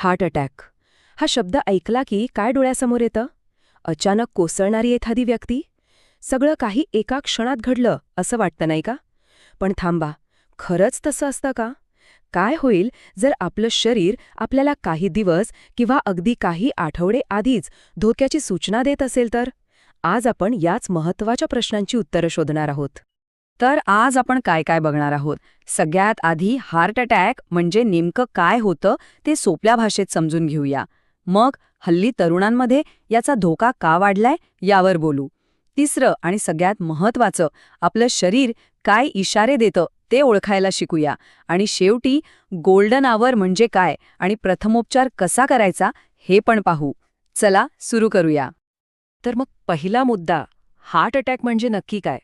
Heart attack. हा शब्द ऐकला की काय डोळ्यासमोर येतं? अचानक कोसळणारी एखादी व्यक्ती? सगळं काही एका क्षणात घडलं असं वाटतं नाही का? पण थांबा खरंच तसं असतं का? काय होईल जर आपलं शरीर आपल्याला काही दिवस किंवा अगदी काही आठवडे आधीच धोक्याची सूचना देत असेल तर? आज आपण याच महत्त्वाच्या प्रश्नांची उत्तरं शोधणार आहोत. तर आज आपण काय काय बघणार आहोत? सगळ्यात आधी हार्ट अटॅक म्हणजे नेमकं काय होतं ते सोप्या भाषेत समजून घेऊया. मग हल्ली तरुणांमध्ये याचा धोका का वाढलाय यावर बोलू. तिसरं आणि सगळ्यात महत्वाचं आपलं शरीर काय इशारे देतं ते ओळखायला शिकूया. आणि शेवटी गोल्डन आवर म्हणजे काय आणि प्रथमोपचार कसा करायचा हे पण पाहू. चला सुरू करूया. तर मग पहिला मुद्दा हार्ट अटॅक म्हणजे नक्की काय?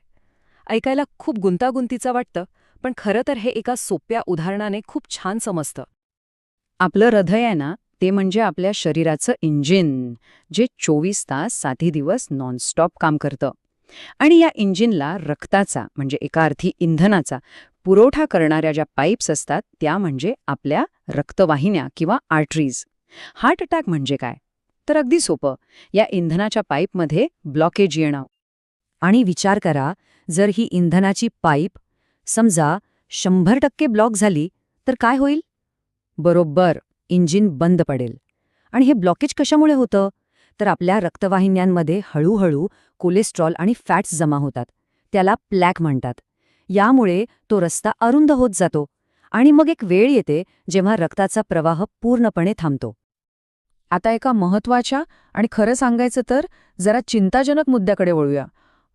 ऐकायला खूप गुंतागुंतीचं वाटतं पण खरं तर हे एका सोप्या उदाहरणाने खूप छान समजतं. आपलं हृदय आहे ना ते म्हणजे आपल्या शरीराचं इंजिन जे चोवीस तास साधी दिवस नॉनस्टॉप काम करतं. आणि या इंजिनला रक्ताचा म्हणजे एका अर्थी इंधनाचा पुरवठा करणाऱ्या ज्या पाईप्स असतात त्या म्हणजे आपल्या रक्तवाहिन्या किंवा आर्टरीज हार्ट अटॅक म्हणजे काय? तर अगदी सोपं. या इंधनाच्या पाईपमध्ये ब्लॉकेज येणं. आणि विचार करा जर ही इंधनाची पाईप समजा शंभर टक्के ब्लॉक झाली तर काय होईल? बरोबर इंजिन बंद पडेल. आणि हे ब्लॉकेज कशामुळे होतं? तर आपल्या रक्तवाहिन्यांमध्ये हळूहळू कोलेस्ट्रॉल आणि फॅट्स जमा होतात. त्याला प्लॅक म्हणतात. यामुळे तो रस्ता अरुंद होत जातो आणि मग एक वेळ येते जेव्हा रक्ताचा प्रवाह पूर्णपणे थांबतो. आता एका महत्त्वाच्या आणि खरं सांगायचं तर जरा चिंताजनक मुद्द्याकडे वळूया.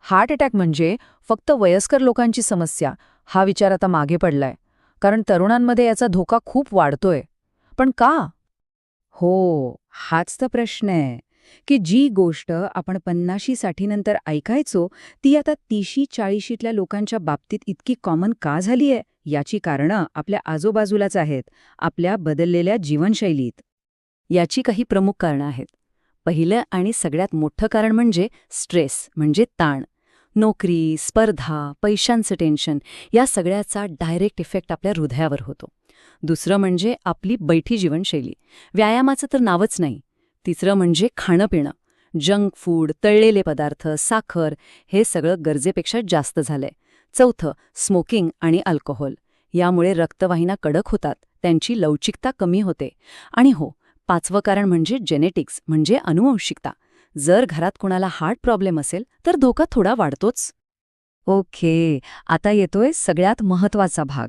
हार्ट अटॅक म्हणजे फक्त वयस्कर लोकांची समस्या हा विचार आता मागे पडलाय. कारण तरुणांमध्ये याचा धोका खूप वाढतोय. पण का? हो हाच तर प्रश्न आहे. की जी गोष्ट आपण पन्नाशी साठीनंतर ऐकायचो ती आता तीशी चाळीशीतल्या लोकांच्या बाबतीत इतकी कॉमन का झाली आहे? याची कारणं आपल्या आजूबाजूलाच आहेत आपल्या बदललेल्या जीवनशैलीत. याची काही प्रमुख कारणं आहेत. पहिलं आणि सगळ्यात मोठं कारण म्हणजे स्ट्रेस म्हणजे ताण. नोकरी स्पर्धा पैशांचं टेन्शन या सगळ्याचा डायरेक्ट इफेक्ट आपल्या हृदयावर होतो. दुसरं म्हणजे आपली बैठी जीवनशैली. व्यायामाचं तर नावच नाही. तिसरं म्हणजे खाणं पिणं जंक फूड तळलेले पदार्थ साखर हे सगळं गरजेपेक्षा जास्त झालंय. चौथं स्मोकिंग आणि अल्कोहोल. यामुळे रक्तवाहिना कडक होतात त्यांची लवचिकता कमी होते. आणि हो पाचवं कारण म्हणजे जेनेटिक्स म्हणजे अनुवंशिकता. जर घरात कोणाला हार्ट प्रॉब्लेम असेल तर धोका थोडा वाढतोच. ओके आता येतोय सगळ्यात महत्त्वाचा भाग.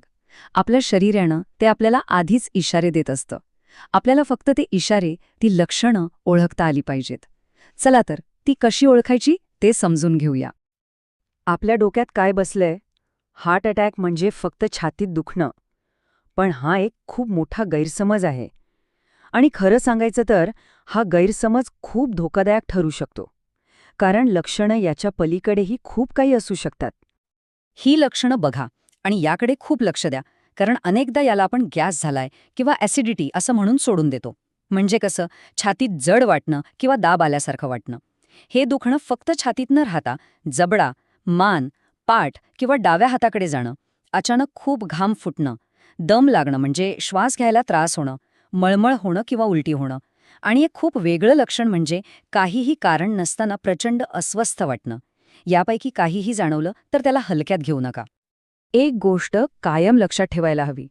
आपल्या शरीरानं ते आपल्याला आधीच इशारे देत असतं. आपल्याला फक्त ते इशारे ती लक्षणं ओळखता आली पाहिजेत. चला तर ती कशी ओळखायची ते समजून घेऊया. आपल्या डोक्यात काय बसलंय? हार्ट अटॅक म्हणजे फक्त छातीत दुखणं. पण हा एक खूप मोठा गैरसमज आहे. आणि खरं सांगायचं तर हा गैरसमज खूप धोकादायक ठरू शकतो. कारण लक्षणं याच्या पलीकडेही खूप काही असू शकतात. ही लक्षणं बघा आणि याकडे खूप लक्ष द्या कारण अनेकदा याला आपण गॅस झालाय किंवा ॲसिडिटी असं म्हणून सोडून देतो. म्हणजे कसं? छातीत जड वाटणं किंवा दाब आल्यासारखं वाटणं. हे दुखणं फक्त छातीत न राहता जबडा मान पाठ किंवा डाव्या हाताकडे जाणं अचानक खूप घाम फुटणं दम लागणं म्हणजे श्वास घ्यायला त्रास होणं मळमळ होणं किंवा उलटी होणं. आणि एक खूप वेगळं लक्षण म्हणजे काहीही कारण नसताना प्रचंड अस्वस्थ वाटणं. यापैकी काहीही जाणवलं तर त्याला हलक्यात घेऊ नका. एक गोष्ट कायम लक्षात ठेवायला हवी.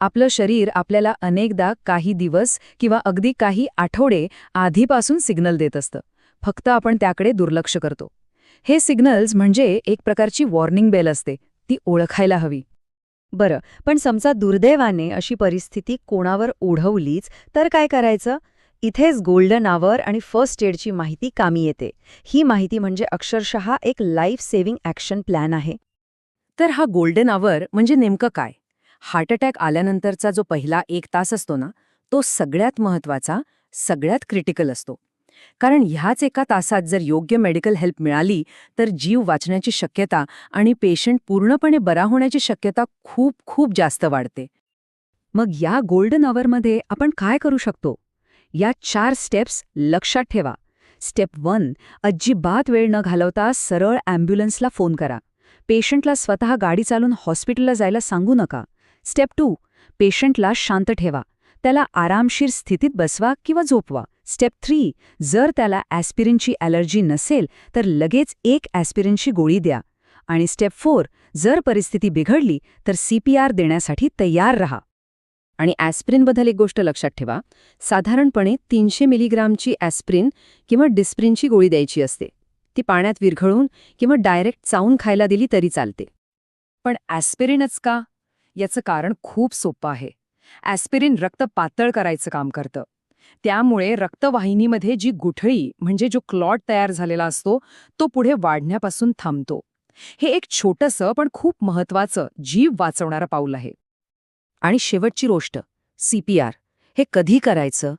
आपलं शरीर आपल्याला अनेकदा काही दिवस किंवा अगदी काही आठवडे आधीपासून सिग्नल देत असतं. फक्त आपण त्याकडे दुर्लक्ष करतो. हे सिग्नल्स म्हणजे एक प्रकारची वॉर्निंग बेल असते. ती ओळखायला हवी. बरं पण समजा दुर्दैवाने अशी परिस्थिती कोणावर ओढवलीच तर काय करायचं? इथेच गोल्डन आवर आणि फर्स्ट एडची माहिती कामी येते. ही माहिती म्हणजे अक्षरशः एक लाईफ सेव्हिंग ॲक्शन प्लॅन आहे. तर हा गोल्डन आवर म्हणजे नेमकं काय? हार्ट अटॅक आल्यानंतरचा जो पहिला एक तास असतो ना तो सगळ्यात महत्त्वाचा सगळ्यात क्रिटिकल असतो. कारण ह्याच एका तासात जर योग्य मेडिकल हेल्प मिळाली तर जीव वाचण्याची शक्यता आणि पेशंट पूर्णपणे बरा होण्याची शक्यता खूप खूप जास्त वाढते. मग या गोल्डन आवरमध्ये आपण काय करू शकतो? या चार स्टेप्स लक्षात ठेवा. स्टेप वन अजिबात वेळ न घालवता सरळ ॲम्ब्युलन्सला फोन करा. पेशंटला स्वतः गाडी चालून हॉस्पिटलला जायला सांगू नका. स्टेप टू पेशंटला शांत ठेवा. त्याला आरामशीर स्थितीत बसवा किंवा झोपवा. स्टेप थ्री जर त्याला ॲस्पिरिनची ॲलर्जी नसेल तर लगेच एक ॲस्पिरिनची गोळी द्या. आणि स्टेप फोर जर परिस्थिती बिघडली तर सीपीआर देण्यासाठी तयार रहा. आणि ॲस्प्रिनबद्दल एक गोष्ट लक्षात ठेवा. साधारणपणे तीनशे मिलीग्रामची ॲस्प्रिन किंवा डिस्प्रिनची गोळी द्यायची असते. ती पाण्यात विरघळून किंवा डायरेक्ट चावून खायला दिली तरी चालते. पण ॲस्पिरिनच का? याचं कारण खूप सोपं आहे. ॲस्पिरिन रक्त पातळ करायचं काम करतं. त्यामुळे रक्तवाहिनीमध्ये जी गुठळी म्हणजे जो क्लॉट तयार झालेला असतो तो पुढे वाढण्यापासून थांबतो. हे एक छोटंसं पण खूप महत्वाचं जीव वाचवणारं पाऊल आहे. आणि शेवटची गोष्ट सीपीआर हे कधी करायचं?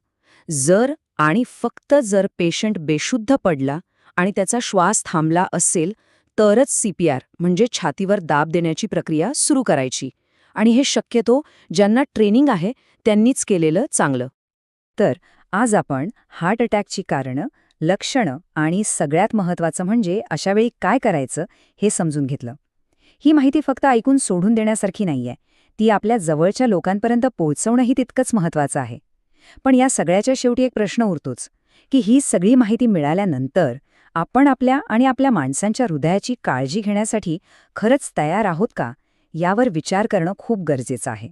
जर आणि फक्त जर पेशंट बेशुद्ध पडला आणि त्याचा श्वास थांबला असेल तरच सीपीआर म्हणजे छातीवर दाब देण्याची प्रक्रिया सुरू करायची. आणि हे शक्यतो ज्यांना ट्रेनिंग आहे त्यांनीच केलेलं चांगलं. तर आज आपण हार्ट अटॅकची कारणं लक्षणं आणि सगळ्यात महत्त्वाचं म्हणजे अशावेळी काय करायचं हे समजून घेतलं. ही माहिती फक्त ऐकून सोडून देण्यासारखी नाहीये. ती आपल्या जवळच्या लोकांपर्यंत पोहोचवणंही तितकंच महत्त्वाचं आहे. पण या सगळ्याच्या शेवटी एक प्रश्न उरतोच की ही सगळी माहिती मिळाल्यानंतर आपण आपल्या आणि आपल्या माणसांच्या हृदयाची काळजी घेण्यासाठी खरंच तयार आहोत का? यावर विचार करणं खूप गरजेचं आहे.